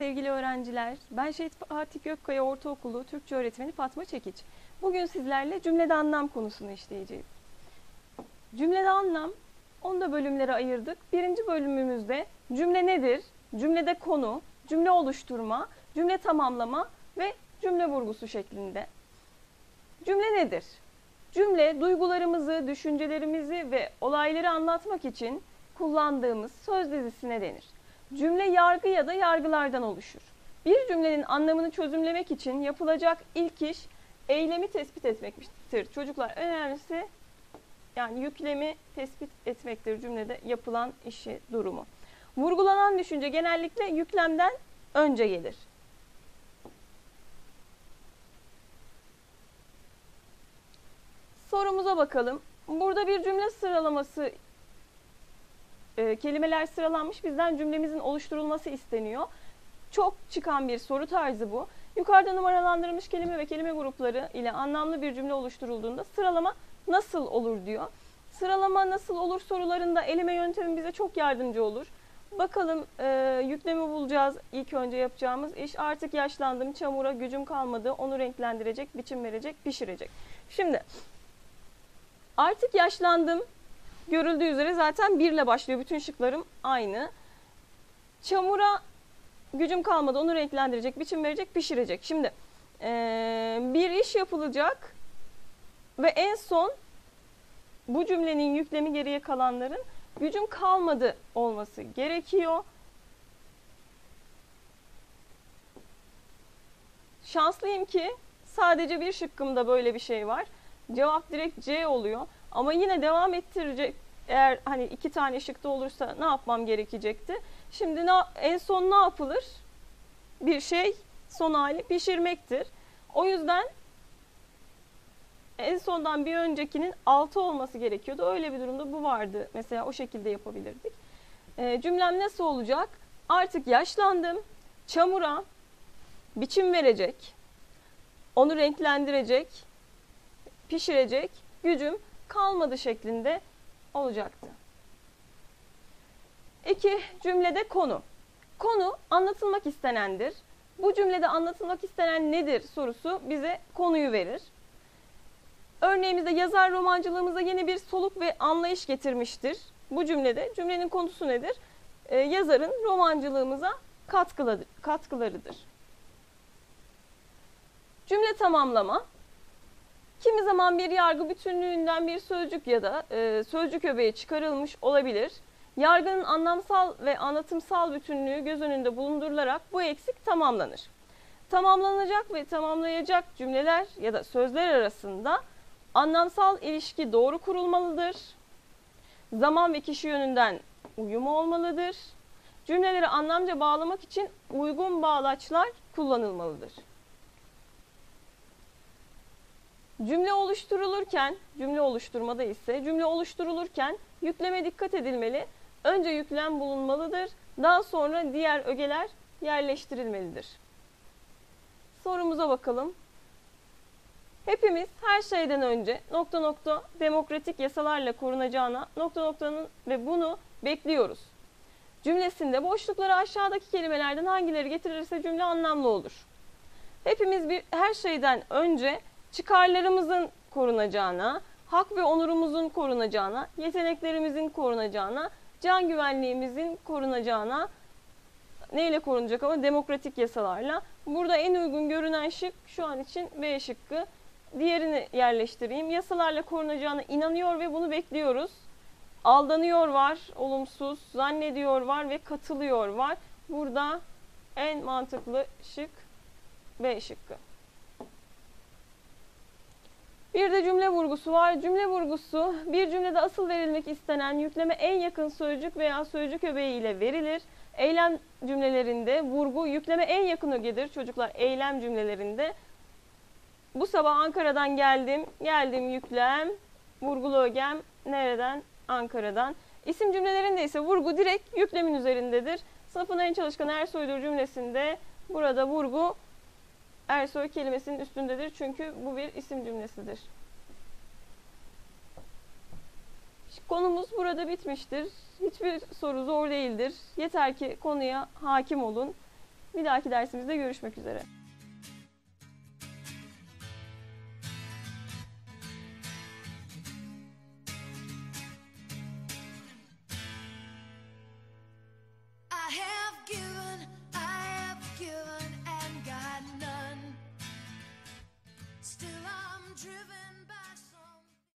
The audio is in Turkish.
Sevgili öğrenciler, ben Şehit Fatih Gökkaya Ortaokulu Türkçe öğretmeni Fatma Çekiç. Bugün sizlerle cümlede anlam konusunu işleyeceğiz. Cümlede anlam, onu da bölümlere ayırdık. Birinci bölümümüzde cümle nedir, cümlede konu, cümle oluşturma, cümle tamamlama ve cümle vurgusu şeklinde. Cümle nedir? Cümle duygularımızı, düşüncelerimizi ve olayları anlatmak için kullandığımız söz dizisine denir. Cümle yargı ya da yargılardan oluşur. Bir cümlenin anlamını çözümlemek için yapılacak ilk iş eylemi tespit etmektir. Çocuklar önemlisi yani yüklemi tespit etmektir cümlede yapılan işi durumu. Vurgulanan düşünce genellikle yüklemden önce gelir. Sorumuza bakalım. Burada bir cümle sıralaması e, kelimeler sıralanmış. Bizden cümlemizin oluşturulması isteniyor. Çok çıkan bir soru tarzı bu. Yukarıda numaralandırılmış kelime ve kelime grupları ile anlamlı bir cümle oluşturulduğunda sıralama nasıl olur diyor. Sıralama nasıl olur sorularında eleme yöntemi bize çok yardımcı olur. Bakalım e, yüklemi bulacağız ilk önce yapacağımız iş. Artık yaşlandım, çamura gücüm kalmadı, onu renklendirecek, biçim verecek, pişirecek. Şimdi artık yaşlandım, görüldüğü üzere zaten bir ile başlıyor. Bütün şıklarım aynı. Çamura gücüm kalmadı. Onu renklendirecek, biçim verecek, pişirecek. Şimdi ee, bir iş yapılacak ve en son bu cümlenin yüklemi geriye kalanların gücüm kalmadı olması gerekiyor. Şanslıyım ki sadece bir şıkkımda böyle bir şey var. Cevap direkt C oluyor. Ama yine devam ettirecek eğer hani iki tane şıkta olursa ne yapmam gerekecekti? Şimdi ne, en son ne yapılır? Bir şey son hali pişirmektir. O yüzden en sondan bir öncekinin 6 olması gerekiyordu. Öyle bir durumda bu vardı. Mesela o şekilde yapabilirdik. E, cümlem nasıl olacak? Artık yaşlandım. Çamura biçim verecek. Onu renklendirecek. Pişirecek. Gücüm kalmadı şeklinde olacaktı. İki, cümlede konu. Konu anlatılmak istenendir. Bu cümlede anlatılmak istenen nedir sorusu bize konuyu verir. Örneğimizde yazar romancılığımıza yeni bir soluk ve anlayış getirmiştir. Bu cümlede cümlenin konusu nedir? Ee, yazarın romancılığımıza katkılarıdır. Cümle tamamlama Kimi zaman bir yargı bütünlüğünden bir sözcük ya da e, sözcük öbeği çıkarılmış olabilir. Yargının anlamsal ve anlatımsal bütünlüğü göz önünde bulundurularak bu eksik tamamlanır. Tamamlanacak ve tamamlayacak cümleler ya da sözler arasında anlamsal ilişki doğru kurulmalıdır. Zaman ve kişi yönünden uyumu olmalıdır. Cümleleri anlamca bağlamak için uygun bağlaçlar kullanılmalıdır. Cümle oluşturulurken, cümle oluşturmada ise cümle oluşturulurken yükleme dikkat edilmeli. Önce yüklem bulunmalıdır. Daha sonra diğer ögeler yerleştirilmelidir. Sorumuza bakalım. Hepimiz her şeyden önce nokta nokta demokratik yasalarla korunacağına nokta noktanın ve bunu bekliyoruz. Cümlesinde boşlukları aşağıdaki kelimelerden hangileri getirirse cümle anlamlı olur. Hepimiz bir her şeyden önce çıkarlarımızın korunacağına, hak ve onurumuzun korunacağına, yeteneklerimizin korunacağına, can güvenliğimizin korunacağına neyle korunacak ama demokratik yasalarla. Burada en uygun görünen şık şu an için B şıkkı. Diğerini yerleştireyim. Yasalarla korunacağına inanıyor ve bunu bekliyoruz. Aldanıyor var, olumsuz, zannediyor var ve katılıyor var. Burada en mantıklı şık B şıkkı. Bir de cümle vurgusu var. Cümle vurgusu bir cümlede asıl verilmek istenen yükleme en yakın sözcük veya sözcük öbeği ile verilir. Eylem cümlelerinde vurgu yükleme en yakın ögedir. Çocuklar eylem cümlelerinde bu sabah Ankara'dan geldim. Geldim yüklem. Vurgulu ögem nereden? Ankara'dan. İsim cümlelerinde ise vurgu direkt yüklemin üzerindedir. Sınıfın en çalışkan Ersoy'dur cümlesinde burada vurgu Ersoy kelimesinin üstündedir çünkü bu bir isim cümlesidir. Konumuz burada bitmiştir. Hiçbir soru zor değildir. Yeter ki konuya hakim olun Bir dahaki dersimizde görüşmek üzere. driven